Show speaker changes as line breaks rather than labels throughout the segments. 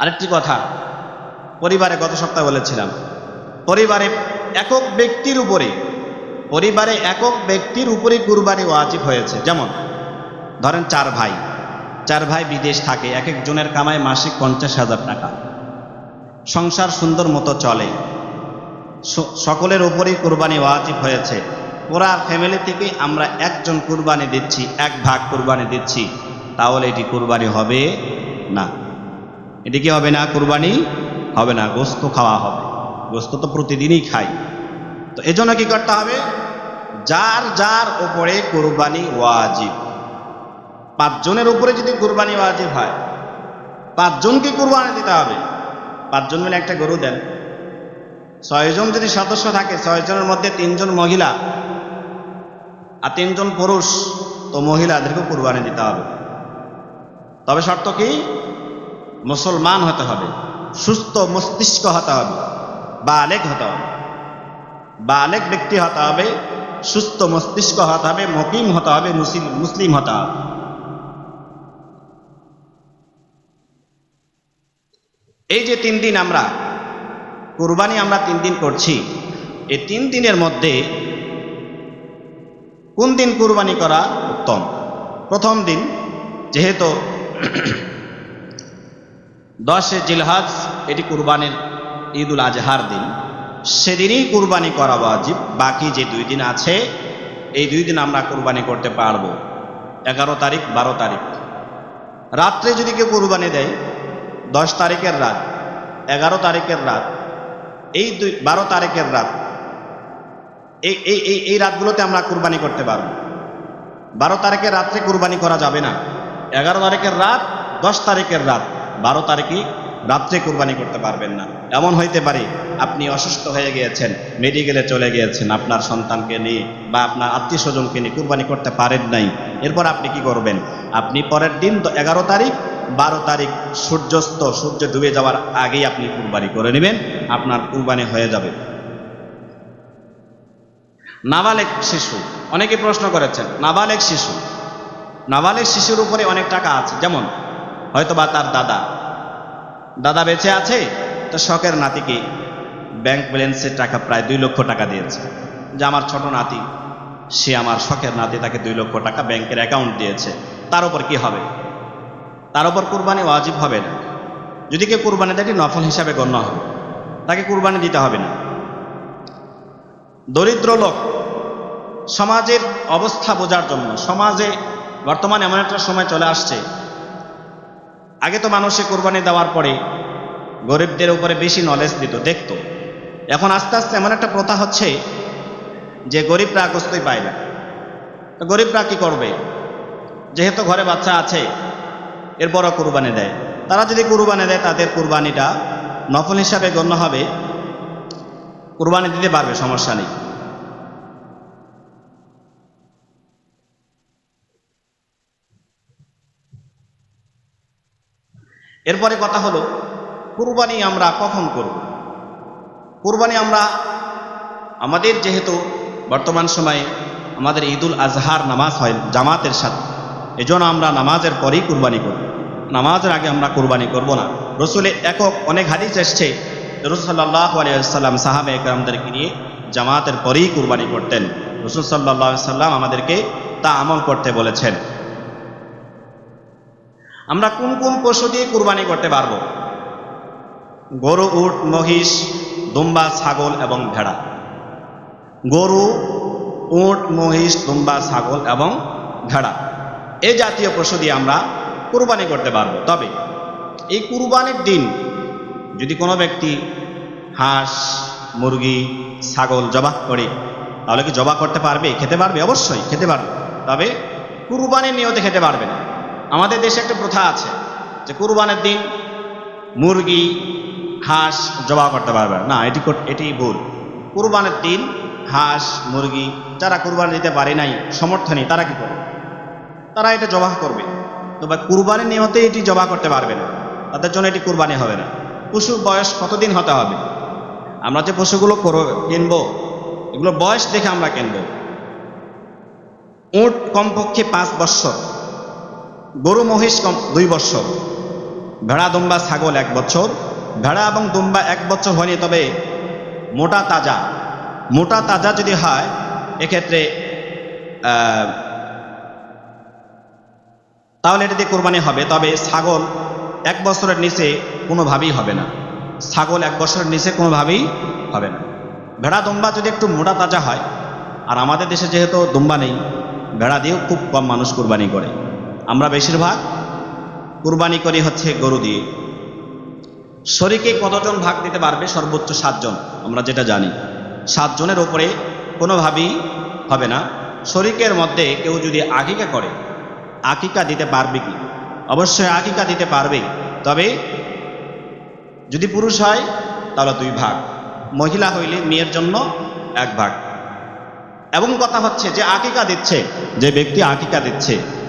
আরেকটি কথা, পরিবারে গত সপ্তাহে বলেছিলাম, পরিবারে একক ব্যক্তির উপরে, পরিবারে একক ব্যক্তির উপরে কুরবানি ওয়াজিব হয়েছে। যেমন, ধরেন চার ভাই চার ভাই বিদেশ থাকে, এক একজনের কামায় মাসিক পঞ্চাশ হাজার টাকা। সংসার সুন্দর মতো চলে। সকলের উপরেই কুরবানি ওয়াজিব হয়েছে। পুরা ফ্যামিলি থেকে আমরা একজন কুরবানি দিচ্ছি, এক ভাগ কুরবানি দিচ্ছি, তাহলে এটি কুরবানি হবে না। এটি কি হবে না? কুরবানি হবে না, গোস্ত খাওয়া হবে। গোস্ত তো প্রতিদিনই খাই। তো এজন্য কি করতে হবে? যার যার উপরে কুরবানি ওয়াজিব। পাঁচজনের উপরে যদি কুরবানি ওয়াজিব হয়, পাঁচজনকে কুরবানি দিতে হবে। পাঁচজন মিলে একটা গরু দেন। ছয়জন যদি সদস্য থাকে, ছয়জনের মধ্যে তিনজন মহিলা আর তিনজন পুরুষ, তো মহিলাদেরকে কুরবানি দিতে হবে। তবে শর্ত কি? মুসলমান হতে হবে, সুস্থ মস্তিষ্ক হতে হবে, বালেক হতে হবে। বালেক ব্যক্তি হতে হবে, সুস্থ মস্তিষ্ক হতে হবে, মকিম হতে হবে মুসলিম মুসলিম হতে হবে। এই যে তিন দিন আমরা, কোরবানি আমরা তিন দিন করছি, এই তিন দিনের মধ্যে কোন দিন কুরবানি করা উত্তম? প্রথম দিন, যেহেতু দশে জিলহাজ, এটি কুরবানির ঈদুল আজহার দিন। সেদিনই কুরবানি করা ওয়াজিব। বাকি যে দুই দিন আছে, এই দুই দিন আমরা কুরবানি করতে পারব। এগারো তারিখ, বারো তারিখ। রাত্রে যদি কেউ কুরবানি দেয়, দশ তারিখের রাত, এগারো তারিখের রাত, এই দুই, বারো তারিখের রাত, এই এই এই রাতগুলোতে আমরা কুরবানি করতে পারব। বারো তারিখের রাত্রে কুরবানি করা যাবে না। এগারো তারিখের রাত, দশ তারিখের রাত। বারো তারিখে রাত্রে কুরবানি করতে পারবেন না। এমন হইতে পারে আপনি অসুস্থ হয়ে গিয়েছেন, মেডিকেলে চলে গিয়েছেন, আপনার সন্তানকে নিয়ে বা আপনার আত্মীয় স্বজনকে নিয়ে কুরবানি করতে পারেন নাই। এরপর আপনি কি করবেন? আপনি পরের দিন তো এগারো তারিখ, বারো তারিখ সূর্যাস্ত, সূর্য ডুবে যাওয়ার আগেই আপনি কুরবানি করে নেবেন, আপনার কুরবানি হয়ে যাবে। নাবালেক শিশু, অনেকে প্রশ্ন করেছেন, নাবালেক শিশু, নাবালেক শিশুর উপরে অনেক টাকা আছে, যেমন হয়তোবা তার দাদা দাদা বেঁচে আছে? তো শখের নাতিকে ব্যাংক ব্যালেন্সের টাকা প্রায় দুই লক্ষ টাকা দিয়েছে। যে আমার ছোট নাতি, সে আমার শখের নাতি তাকে দুই লক্ষ টাকা ব্যাংকের অ্যাকাউন্ট দিয়েছে। তার উপর কি হবে? তার উপর কুরবানি ওয়াজিব হবে না। যদি কেউ কুরবানি দেয় নফল হিসাবে গণ্য হবে। তাকে কুরবানি দিতে হবে না। দরিদ্র লোক, সমাজের অবস্থা বোঝার জন্য, সমাজে বর্তমানে এমন একটা সময় চলে আসছে আগে তো মানুষে কোরবানি দেওয়ার পরে গরিবদের উপরে বেশি নলেজ দিত, দেখতো। এখন আস্তে আস্তে এমন একটা প্রথা হচ্ছে যে গরিবরা গোস্তই পায় না। তো গরিবরা কি করবে? যেহেতু ঘরে বাচ্চা আছে, এরপরও কুরবানি দেয়। তারা যদি কুরবানি দেয়, তাদের কুরবানিটা নফল হিসাবে গণ্য হবে। কুরবানি দিতে পারবে, সমস্যা নেই। এরপরে কথা হলো, কুরবানি আমরা কখন করব? কুরবানি আমরা, আমাদের যেহেতু বর্তমান সময়ে আমাদের ঈদুল আজহার নামাজ হয় জামাতের সাথে, এজন্য আমরা নামাজের পরেই কুরবানি করব। নামাজের আগে আমরা কুরবানি করব না। রসুলের একক অনেক হাদিস এসছে রসুল সাল্লাহ আলিয়াল্লাম সাহাবে একরামদেরকে নিয়ে জামাতের পরেই কুরবানি করতেন। রসুল সাল্লাহ সাল্লাম আমাদেরকে তা আমল করতে বলেছেন। আমরা কোন কোন পশু দিয়ে কুরবানি করতে পারব? গরু, উট, মহিষ, দুম্বা, ছাগল এবং ভেড়া। গরু, উট, মহিষ, দুম্বা, ছাগল এবং ভেড়া। এই জাতীয় পশু দিয়ে আমরা কুরবানি করতে পারব। তবে এই কুরবানির দিন যদি কোনো ব্যক্তি হাঁস, মুরগি, ছাগল জবাহ করে, তাহলে কি জবা করতে পারবে? খেতে পারবে? অবশ্যই খেতে পারবে। তবে কুরবানির নিয়তে খেতে পারবে না। আমাদের দেশে একটা প্রথা আছে যে কুরবানের দিন মুরগি, হাঁস জবা করতে পারবে না। এটি এটি ভুল। কুরবানের দিন হাঁস, মুরগি যারা কুরবানি দিতে পারে নাই সমর্থ নেই তারা কি করবে? তারা এটা জবাহ করবে। তো তবে কুরবানির নিয়তে এটি জবা করতে পারবে না। তাদের জন্য এটি কুরবানি হবে না। পশুর বয়স কতদিন হতে হবে? আমরা যে পশুগুলো কিনবো এগুলো বয়স দেখে আমরা কিনবো। উট কমপক্ষে পাঁচ বৎসর গরু মহিষ কম দুই বৎসর। ভেড়া, দুম্বা, ছাগল এক বছর ভেড়া এবং দুম্বা এক বছর হয়নি তবে মোটা তাজা। মোটা তাজা যদি হয়, এক্ষেত্রে তাহলে এটা দিয়ে কোরবানি হবে। তবে ছাগল এক বছরের নিচে কোনোভাবেই হবে না। ছাগল এক বছরের নিচে কোনোভাবেই হবে না। ভেড়া, দুম্বা যদি একটু মোটা তাজা হয়, আর আমাদের দেশে যেহেতু দুম্বা নেই, ভেড়া দিয়েও খুব কম মানুষ কোরবানি করে। আমরা বেশিরভাগ কোরবানি করি হচ্ছে গরু দিয়ে। শরীকে কতজন ভাগ দিতে পারবে? সর্বোচ্চ সাতজন, আমরা যেটা জানি। সাতজনের ওপরে কোনোভাবেই হবে না। শরীকের মধ্যে কেউ যদি আকিকা করে, আকিকা দিতে পারবে কি? অবশ্যই আকিকা দিতে পারবে। তবে যদি পুরুষ হয়, তাহলে দুই ভাগ। মহিলা হইলে মেয়ের জন্য এক ভাগ। এবং কথা হচ্ছে যে আকিকা দিচ্ছে, যে ব্যক্তি আকিকা দিচ্ছে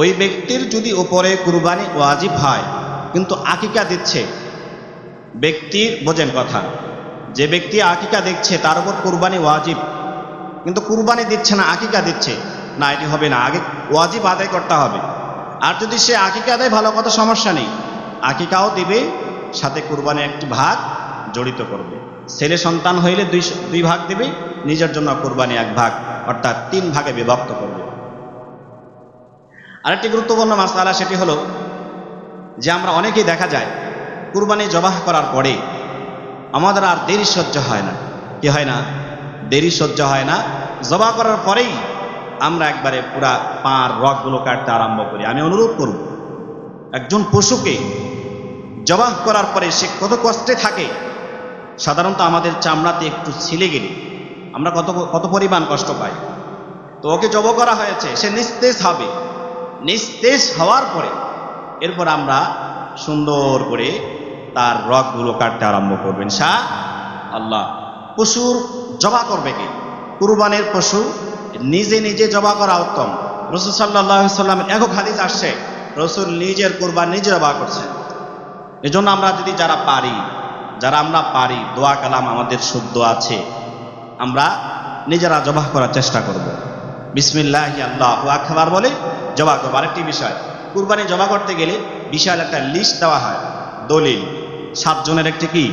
ওই ব্যক্তির যদি ওপরে কুরবানি ওয়াজিব হয়, কিন্তু আকিকা দিচ্ছে ব্যক্তির বোঝেন কথা। যে ব্যক্তি আকিকা দেখছে, তার উপর কুরবানি ওয়াজিব, কিন্তু কুরবানি দিচ্ছে না, আকিকা দিচ্ছে, না, এটি হবে না, আগে ওয়াজিব আদায় করতে হবে। আর যদি সে আকিকা দেয়, ভালো কথা সমস্যা নেই। আকিকাও দিবে, সাথে কুরবানি একটি ভাগ জড়িত করবে। ছেলে সন্তান হইলে দুই দুই ভাগ দিবে, নিজের জন্য কুরবানি এক ভাগ, অর্থাৎ তিন ভাগে বিভক্ত করবে। আরেকটি গুরুত্বপূর্ণ মাসালা সেটি হলো যে আমরা অনেকেই দেখা যায় কুরবানি জবাহ করার পরে আমাদের আর দেরি সহ্য হয় না। কি হয় না? দেরি সহ্য হয় না। জবা করার পরেই আমরা একবারে পুরা পাঁর রগগুলো কাটতে আরম্ভ করি। আমি অনুরোধ করব, একজন পশুকে জবাহ করার পরে সে কত কষ্টে থাকে, সাধারণত আমাদের চামড়াতে একটু ছিলে গেলে আমরা কত কত পরিমাণ কষ্ট পাই। তো ওকে জব করা হয়েছে, সে নিস্তেজ হবে। নিস্তেজ হওয়ার পরে এরপর আমরা সুন্দর করে তার রগগুলো কাটতে আরম্ভ করবেন শাহ আল্লাহ। পশুর জবা করবে কি? কুরবানের পশু নিজে নিজে জবা করা উত্তম। রসুল সাল্লাহ সাল্লামের একক হাদিস আসছে, রসুল নিজের কুরবান নিজে জবা করছেন। এজন্য আমরা যদি যারা পারি, যারা আমরা পারি, দোয়া কালাম আমাদের শুদ্ধ আছে, আমরা নিজেরা জবাহ করার চেষ্টা করব। বিসমিল্লাহ আল্লাহ আকবার বলে জবা করব। আরেকটি বিষয়, কুরবানি জমা করতে গেলে বিশাল একটা লিস্ট দেওয়া হয়, দলিল। সাতজনের একটি কি?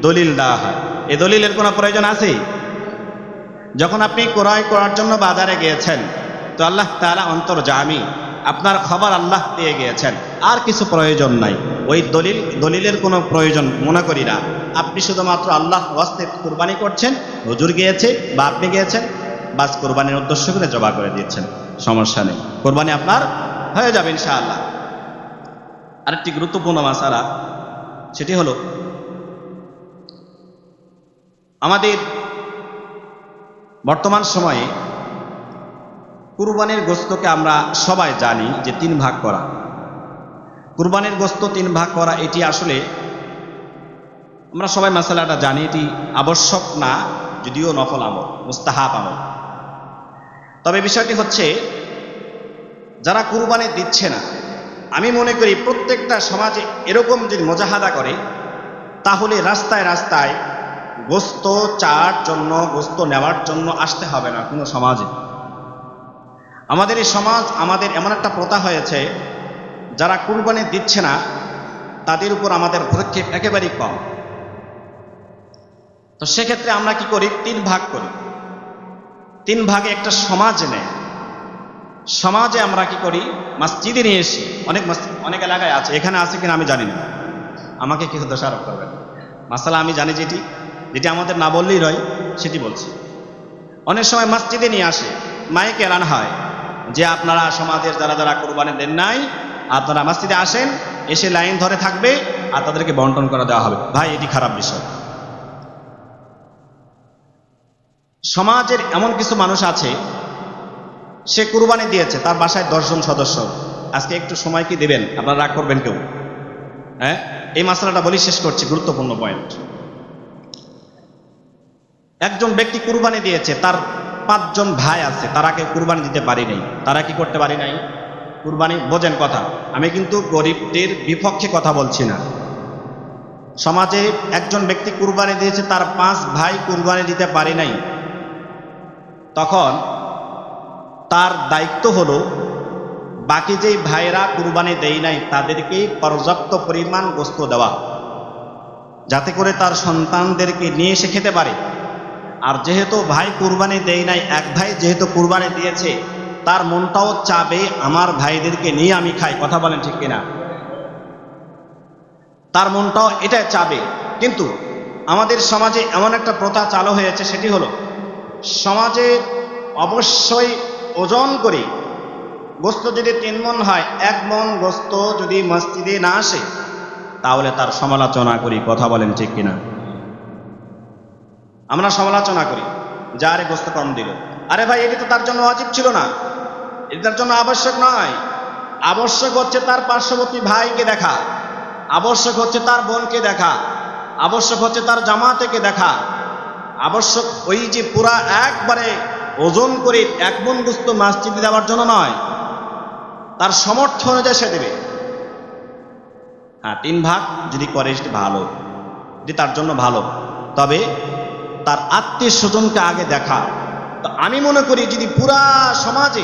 দলিল দেওয়া হয়। এ দলিলের কোনো প্রয়োজন আছে? যখন আপনি ক্রয় করার জন্য বাজারে গিয়েছেন, তো আল্লাহ তাআলা অন্তর জামি, আপনার খবর আল্লাহ দিয়ে গিয়েছেন। আর কিছু প্রয়োজন নাই। ওই দলিল, দলিলের কোনো প্রয়োজন মনে করি না। আপনি শুধুমাত্র আল্লাহ ওয়াস্তে কুরবানি করছেন, হুজুর গিয়েছে বা আপনি গিয়েছেন বাস কোরবানির উদ্দেশ্য করে জবা করে দিচ্ছেন সমস্যা নেই। কোরবানি আপনার হয়ে যাবে ইনশাআল্লাহ। আরেকটি গুরুত্বপূর্ণ মাসালা, সেটি হলো, আমাদের বর্তমান সময়ে কুরবানির গোস্তকে আমরা সবাই জানি যে তিন ভাগ করা। কুরবানির গোস্ত তিন ভাগ করা, এটি আসলে আমরা সবাই মশালাটা জানি, এটি আবশ্যক না, যদিও নফল আমল, মুস্তাহাব আমল। তবে বিষয়টি হচ্ছে, যারা কুরবানি দিচ্ছে না, আমি মনে করি প্রত্যেকটা সমাজে এরকম যদি মজাহাদা করে, তাহলে রাস্তায় রাস্তায় গোস্ত চার জন্য, গোস্ত নেওয়ার জন্য আসতে হবে না কোনো সমাজে। আমাদের এই সমাজ, আমাদের এমন একটা প্রথা হয়েছে, যারা কুরবানি দিচ্ছে না, তাদের উপর আমাদের ভ্রক্ষেপ একেবারেই কম। তো সেক্ষেত্রে আমরা কি করি? তিন ভাগ করি। তিন ভাগে একটা সমাজ নেয়। সমাজে আমরা কি করি? মসজিদে নিয়ে এসি, অনেক মসজিদ, অনেক এলাকায় আছে, এখানে আছে কিনা আমি জানি না। আমাকে কি দোষারোপ করবেন মাসালা আমি জানি যেটি যেটি আমাদের না বললেই রয় সেটি বলছি। অনেক সময় মসজিদে নিয়ে আসে, মাইকে এলান হয় যে আপনারা সমাজের যারা যারা কোরবানি দেন নাই, আপনারা মসজিদে আসেন, এসে লাইন ধরে থাকবে আর তাদেরকে বন্টন করে দেওয়া হবে। ভাই, এটি খারাপ বিষয়। সমাজের এমন কিছু মানুষ আছে, সে কুরবানি দিয়েছে, তার বাসায় দশজন সদস্য। আজকে একটু সময় কি দেবেন? আপনারা রাগ করবেন কেউ? হ্যাঁ? এই মশলাটা বলি শেষ করছি, গুরুত্বপূর্ণ পয়েন্ট একজন ব্যক্তি কুরবানি দিয়েছে, তার পাঁচজন ভাই আছে, তারা কেউ কুরবানি দিতে পারি নাই। তারা কি করতে পারি নাই? কুরবানি? বোঝেন কথা। আমি কিন্তু গরিবদের বিপক্ষে কথা বলছি না। সমাজে একজন ব্যক্তি কুরবানি দিয়েছে, তার পাঁচ ভাই কুরবানি দিতে পারি নাই। তখন তার দায়িত্ব হলো, বাকি যেই ভাইরা কুরবানি দেয় নাই তাদেরকে পর্যাপ্ত পরিমাণ গোস্ত দেওয়া, যাতে করে তার সন্তানদেরকে নিয়ে এসে খেতে পারে। আর যেহেতু ভাই কুরবানি দেয় নাই, এক ভাই যেহেতু কুরবানি দিয়েছে, তার মনটাও চাবে আমার ভাইদেরকে নিয়ে আমি খাই, কথা বলেন ঠিক কিনা? তার মনটাও এটা চাবে। কিন্তু আমাদের সমাজে এমন একটা প্রথা চালু হয়েছে, সেটি হলো সমাজে অবশ্যই ওজন করে। গোস্ত যদি তিন মন হয়, এক মন গোস্ত যদি মসজিদে না আসে, তাহলে তার সমালোচনা করি, কথা বলেন ঠিক কিনা? আমরা সমালোচনা করি, যারে গোস্ত কম দিল। আরে ভাই, এটি তো তার জন্য অজীব ছিল না। এটি তার জন্য আবশ্যক নয়। আবশ্যক হচ্ছে তার পার্শ্ববর্তী ভাইকে দেখা। আবশ্যক হচ্ছে তার বোনকে দেখা। আবশ্যক হচ্ছে তার জামাতেকে দেখা। আবশ্যক ওই যে পুরা একবারে ওজন করে এক মন গুস্ত মাসজিদে দেওয়ার জন্য নয়। তার সমর্থ অনুযায়ী সে দেবে। হ্যাঁ তিন ভাগ যদি করে সেটি ভালো। এটি তার জন্য ভালো। তবে তার আত্মীয় স্বজনকে আগে দেখা। তো আমি মনে করি যদি পুরা সমাজে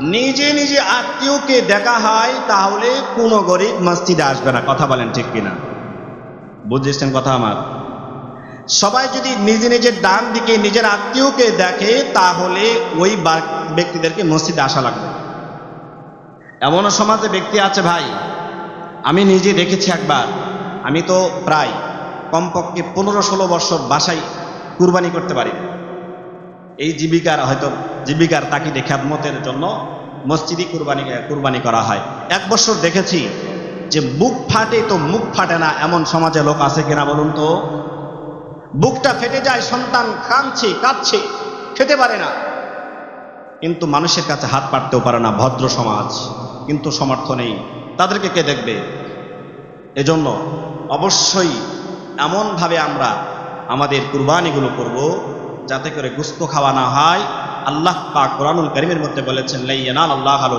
নিজে নিজে আত্মীয়কে দেখা হয়, তাহলে কোনো গরিব মসজিদে আসবে না। কথা বলেন ঠিক কিনা? বুঝেছেন কথা আমার? সবাই যদি নিজে নিজের ডান দিকে নিজের আত্মীয়কে দেখে, তাহলে ওই ব্যক্তিদেরকে মসজিদে আসা লাগবে। এমনও সমাজে ব্যক্তি আছে ভাই, আমি নিজে দেখেছি একবার, আমি তো প্রায় কমপক্ষে পনেরো ষোলো বছর বাসায় কুরবানি করতে পারি। এই জীবিকার হয়তো, জীবিকার তাকিদে খ্যাতমতের জন্য মসজিদই কুরবানি কুরবানি করা হয়। এক বছর দেখেছি যে মুখ ফাটে তো মুখ ফাটে না, এমন সমাজে লোক আছে কিনা বলুন তো? বুকটা ফেটে যায়, সন্তান কাঁদছে কাঁদছে, খেতে পারে না। কিন্তু মানুষের কাছে হাত পাড়তেও পারে না, ভদ্র সমাজ। কিন্তু সমর্থ নেই। তাদেরকে কে দেখবে? এজন্য অবশ্যই এমনভাবে আমরা আমাদের কুরবানিগুলো করব, যাতে করে গুস্ত খাওয়া না হয়। আল্লাহ পা কোরআনুল করিমের মধ্যে বলেছেন আল্লাহ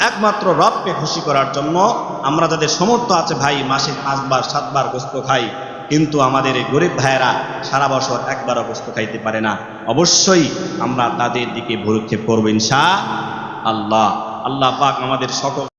একমাত্র রবকে খুশি করার জন্য আমরা যাদের সমর্থ আছে, ভাই, মাসে পাঁচবার, সাতবার গোস্ত খাই। কিন্তু আমাদের এই গরিব ভাইয়েরা সারা বছর একবারও গোস্ত খাইতে পারে না। অবশ্যই আমরা তাদের দিকে ভরুক্ষেপ করব ইনশা আল্লাহ। আল্লাহ পাক আমাদের সকল